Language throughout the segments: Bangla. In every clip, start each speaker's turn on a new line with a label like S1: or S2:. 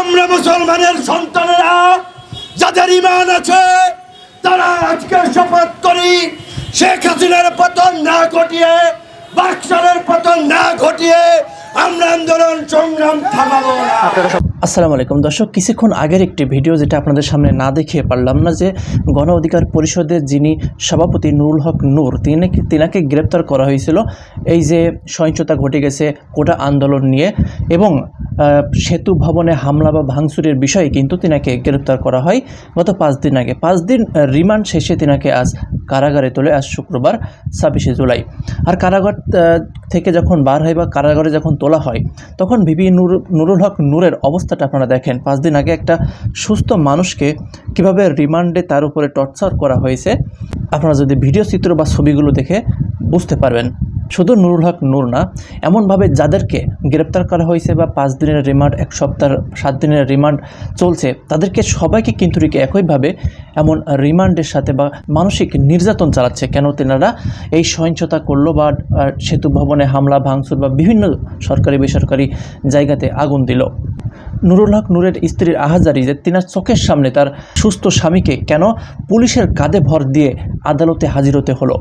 S1: আমরা মুসলমানের সন্তানেরা যাদের ইমান আছে, তারা আজকে শপথ করি, শেখ হাসিনার পতন না ঘটিয়ে বাক্সারের পতন না ঘটিয়ে আমরা আন্দোলন সংগ্রাম থামাবো না।
S2: আসসালামু আলাইকুম। দর্শক, কিছুক্ষণ আগের একটি ভিডিও যেটা আপনাদের সামনে না দেখিয়ে পারলাম না যে গণ অধিকার পরিষদের যিনি সভাপতি নুরুল হক নূর, তিনি তিনাকে গ্রেপ্তার করা হয়েছিল। এই যে সহিংসতা ঘটে গেছে, কোটা আন্দোলন নিয়ে এবং সেতু ভবনে হামলা বা ভাঙচুরের বিষয়ে কিন্তু তিনাকে গ্রেপ্তার করা হয়। গত পাঁচ দিন আগে। পাঁচ দিন রিমান্ড শেষে তিনাকে আজ কারাগারে তোলে আজ শুক্রবার ছাব্বিশে জুলাই। আর কারাগার থেকে যখন বার হয় বা কারাগারে যখন তোলা হয়, তখন ভিপি নুর, নুরুল হক নূরের অবস্থাটা আপনারা দেখেন। পাঁচ দিন আগে একটা সুস্থ মানুষকে কীভাবে রিমান্ডে তার উপরে টর্চার করা হয়েছে, আপনারা যদি ভিডিও চিত্র বা ছবিগুলো দেখে বুঝতে পারবেন। শুধু নুরুল হক নূর না, এমনভাবে যাদেরকে গ্রেপ্তার করা হয়েছে বা পাঁচ দিনের রিমান্ড, এক সপ্তাহ, সাত দিনের রিমান্ড চলছে, তাদেরকে সবাইকে কিন্তু একইভাবে এমন রিমান্ডের সাথে বা মানসিক নির্যাতন চালাচ্ছে। কেন তেনারা এই সহিংসতা করল বা সেতু ভবনে হামলা, ভাঙচুর বা বিভিন্ন সরকারি, বেসরকারি জায়গাতে আগুন দিল। নুরুল হক নূরের স্ত্রীর আহাজারি যে তিনার চোখের সামনে তার সুস্থ স্বামীকে কেন পুলিশের কাঁধে ভর দিয়ে আদালতে হাজির হতে হলো?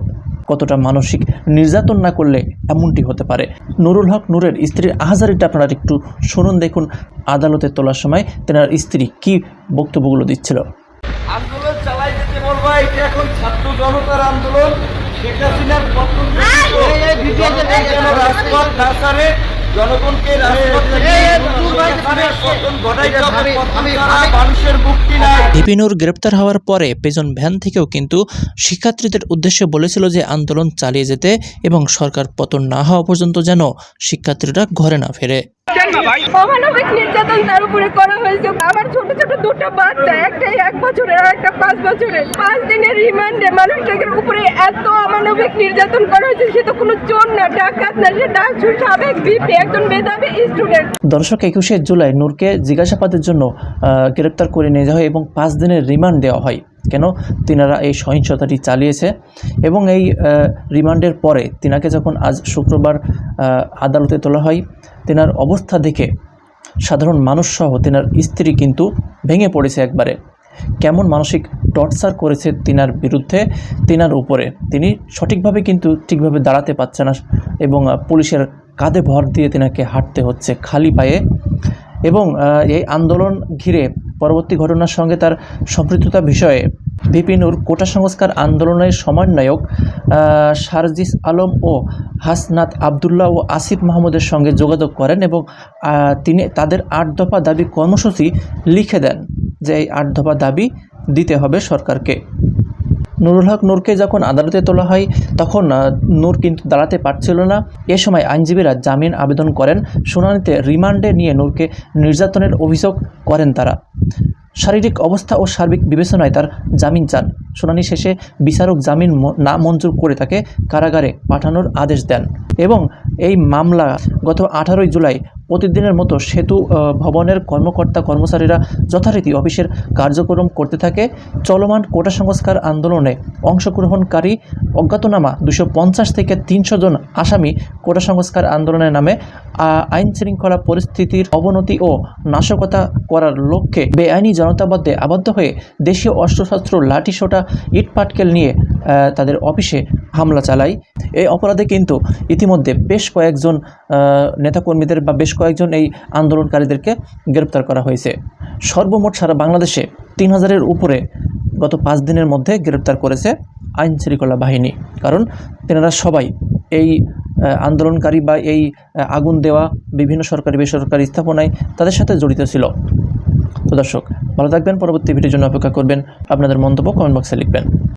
S2: কতটা মানসিক নির্যাতন না করলে এমনটি হতে পারে। নুরুল হক নূরের স্ত্রীর আহাজারিটা আপনারা একটু শুনুন দেখুন আদালতে তোলার সময় তেনার স্ত্রী কি বক্তব্যগুলো দিচ্ছিল।
S3: আন্দোলন চালাই যেতে বলব এটা এখন ছাত্র জনতার আন্দোলন। শেখ হাসিনার পতন জনগণকে
S2: দীপিনুর গ্রেপ্তার হওয়ার পরে পেজন ভ্যান থেকেও কিন্তু শিক্ষার্থীদের উদ্দেশ্যে বলেছিল যে আন্দোলন চালিয়ে যেতে এবং সরকার পতন না হওয়া পর্যন্ত যেন শিক্ষার্থীরা ঘরে না ফেরে।
S4: অমানবিক নির্যাতন তার উপরে করা হয়েছে। আমার ছোট ছোট দুটো বাচ্চা একটা এক বছরের আর একটা পাঁচ বছরের। পাঁচ দিনের রিমান্ডে মানুষটাকে উপরে এত অমানবিক নির্যাতন করা হয়েছে সে তো কোনো চোর না ডাকাত না সে ডাকসু সাবেক বিপি একজন মেধাবী স্টুডেন্ট
S2: দর্শক একুশে জুলাই নূরকে জিজ্ঞাসাবাদের জন্য আহ, গ্রেপ্তার করে নিয়ে যাওয়া হয় এবং পাঁচ দিনের রিমান্ড দেওয়া হয়। কেন? তিনারা এই সহিংসতাটি চালিয়েছে এবং এই রিমান্ডের পরে তিনাকে যখন আজ শুক্রবার আদালতে তোলা হয়, তেনার অবস্থা দেখে সাধারণ মানুষসহ তেনার স্ত্রী কিন্তু ভেঙে পড়েছে একবারে। কেমন মানসিক টর্চার করেছে তিনার বিরুদ্ধে, তিনার উপরে। তিনি সঠিকভাবে কিন্তু ঠিকভাবে দাঁড়াতে পারছে না এবং পুলিশের কাঁধে ভর দিয়ে তিনাকে হাঁটতে হচ্ছে খালি পায়ে এবং এই আন্দোলন ঘিরে পরবর্তী ঘটনার সঙ্গে তার সম্পৃক্ততা বিষয়ে বিপিনুর কোটা সংস্কার আন্দোলনের সমন্বয়ক সারজিস আলম ও হাসনাত আবদুল্লাহ ও আসিফ মাহমুদের সঙ্গে যোগাযোগ করেন এবং তিনি তাদের আট দফা দাবি কর্মসূচি লিখে দেন যে এই আট দফা দাবি দিতে হবে সরকারকে। নুরুল হক নূরকে যখন আদালতে তোলা হয়, তখন নূর কিন্তু দাঁড়াতে পারছিল না। এ সময় আইনজীবীরা জামিন আবেদন করেন। শুনানিতে রিমান্ডে নিয়ে নূরকে নির্যাতনের অভিযোগ করেন তারা। শারীরিক অবস্থা ও সার্বিক বিবেচনায় তার জামিন চান। শুনানি শেষে বিচারক জামিন না মঞ্জুর করে তাকে কারাগারে পাঠানোর আদেশ দেন এবং এই মামলা গত আঠারোই জুলাই প্রতিদিনের মতো সেতু ভবনের কর্মকর্তা, কর্মচারীরা যথারীতি অফিসের কার্যক্রম করতে থাকে। চলমান কোটা সংস্কার আন্দোলনে অংশগ্রহণকারী অজ্ঞাতনামা দুশো পঞ্চাশ থেকে তিনশো জন আসামি কোটা সংস্কার আন্দোলনের নামে আইন শৃঙ্খলা পরিস্থিতির অবনতি ও নাশকতা করার লক্ষ্যে বেআইনি জনতাবদ্ধে আবদ্ধ হয়ে দেশীয় অস্ত্রশস্ত্র, লাঠিসোঁটা, ইটপাটকেল নিয়ে তাদের অফিসে হামলা চালায় এই অপরাধে কিন্তু ইতিমধ্যে বেশ কয়েকজন নেতাকর্মীদের বা বেশ কয়েকজন এই আন্দোলনকারীদেরকে গ্রেপ্তার করা হয়েছে। সর্বমোট সারা বাংলাদেশে তিন হাজারের উপরে গত পাঁচ দিনের মধ্যে গ্রেপ্তার করেছে আইন শৃঙ্খলা বাহিনী। কারণ তেনারা সবাই এই আন্দোলনকারী বা এই আগুন দেওয়া বিভিন্ন সরকারি, বেসরকারি স্থাপনায় তাদের সাথে জড়িত ছিল। তো দর্শক, ভালো থাকবেন, পরবর্তী ভিডিওর জন্য অপেক্ষা করবেন। আপনাদের মন্তব্য কমেন্ট বক্সে লিখবেন।